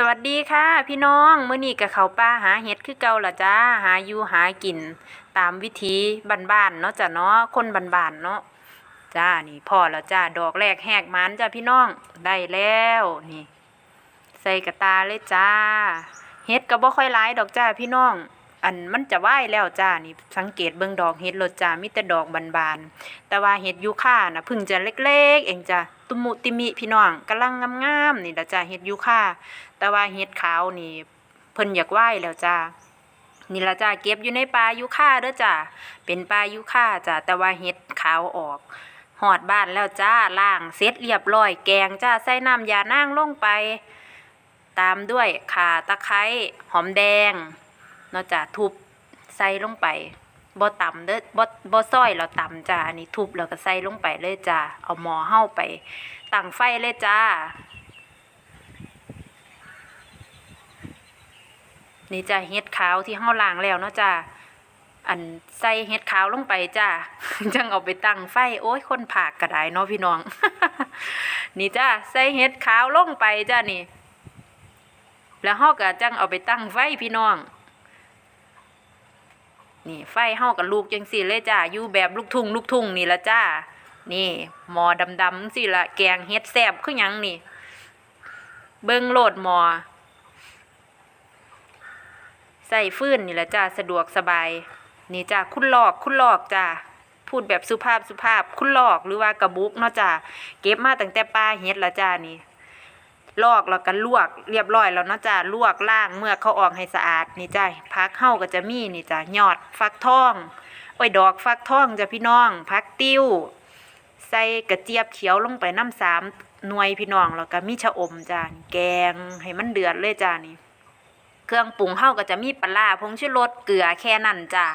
สวัสดีค่ะ พี่น้องมื้อนี้กับเขาป้าหาเห็ดคือเก่าละจ้าหาอยู่หากิน ตามวิธีบ้านๆเนาะจ้ะเนาะคนบ้านๆเนาะจ้านี่พอแล้วจ้าดอกแรกแหกมันจ้าพี่น้องได้แล้วนี่ ใส่กระตาเลยจ้าเห็ดก็บ่ค่อยหลายดอกจ้าพี่น้อง อันมันจะไหวแล้วจ้านี่สังเกตเบิ่งดอกเห็ดรถจ้ามีแต่ดอกบานๆแต่ว่าเห็ดยูคานะพิ่งจะเล็ก ๆ เองจ้าตุมุติมิพี่น้องกำลังงามๆนี่ละจ้าเห็ดยูคาแต่ว่าเห็ดขาวนี่เพิ่นอยากไหวแล้วจ้านี่ละจ้าเก็บอยู่ในป่ายุค่าเด้อจ้าเป็นป่ายุค่าจ้าแต่ว่าเห็ดขาวออกหอดบ้านแล้วจ้าล่างเสร็จเรียบร้อยแกงจ้าใส่น้ำยานางลงไป ตามด้วยข่าตะไคร้หอมแดง เนาะจ้าทุบใส่ลงไปบ่ต่ำเด้อบ่บ่ซอยเราต่ำจ้าอันนี้ทุบแล้วก็ใส่ลงไปเลยจ้าเอาหม้อเฮาไปตั้งไฟเลยจ้า นี่จ้ะเห็ดขาวที่เฮาล้างแล้วเนาะจ้ะอันใส่เห็ดขาวลงไปจ้ะจังเอาไปตั้งไฟโอ้ยคนผากกระไดเนาะพี่น้อง นี่จ้ะใส่เห็ดขาวลงไปจ้ะนี่ แล้วเฮาก็จังเอาไปตั้งไฟพี่น้อง นี่ไฟเฮากับลูกจังสี่เลยจ้ะอยู่แบบลูกทุ่งลูกทุ่งนี่ละจ้า นี่หมอดำๆสิละแกงเห็ดแซ่บคือหยังนี่ เบิ่งโลดหมอใส่ฟื้นนี่ละจ้าสะดวกสบาย นี่จ้าคุณหลอกคุณหลอกจ้าพูดแบบสุภาพสุภาพคุณหลอกหรือว่ากระบุกเนาะจ้าเก็บมาตั้งแต่ปลาเฮ็ดละจ้านี่ ลอกแล้วก็ลวกเรียบร้อยแล้วเนาะจ้าลวกล้างเมื่อเขาออกให้สะอาดนี่จ้าพักเฮาก็จะมีนี่จ้ายอดฟักทองโอ้ยดอกฟักทองจ้ะพี่น้องพักติ้ว ใส่กระเจี๊ยบเขียวลงไปน้ำสามหน่วยพี่น้องแล้วก็มีชะอมจ้าแกงให้มันเดือดเลยจ้านี่เครื่องปรุงเฮาก็จะมีปลาผงชูรสเกลือแค่นั้นจ้ะ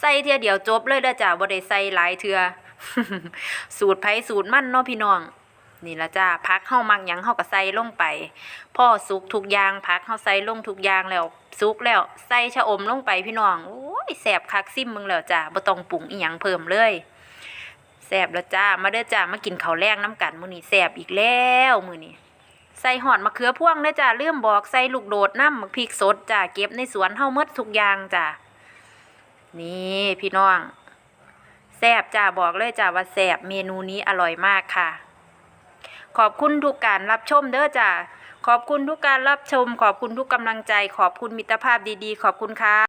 ใส่เทียเดียวจบเลยเด้อจ้ะบ่ได้ใส่หลายเทื่อสูตรไผสูตรมันเนาะพี่น้อง นี่ละจ้าพักเฮามักหยังเฮาก็ใส่ลงไป พ่อสุกทุกอย่างพักเฮาใส่ลงทุกอย่างแล้วสุกแล้วใส่ชะอมลงไปพี่น้องโอ้ยแซ่บคักซิมมึงแล้วจ้าบ่ต้องปรุงอีหยังเพิ่มเลยแซ่บแล้วจ้ามาเด้อจ้ามากินข้าวแลงน้ำกันมื้อนี้แซ่บอีกแล้วมื้อนี้ใส่หอดมะเขือพ่วงเด้อจ้าเลื่อมบอกใส่ลูกโดดน้ำมะพริกสดจ้าเก็บในสวนเฮาหมดทุกอย่างจ้านี่พี่น้องแซบจ้าบอกเลยจ้าว่าแซบเมนูนี้อร่อยมากค่ะ ขอบคุณทุกการรับชมเด้อจ้าขอบคุณทุกการรับชม ขอบคุณทุกกำลังใจ ขอบคุณมิตรภาพดีๆ ขอบคุณค่ะ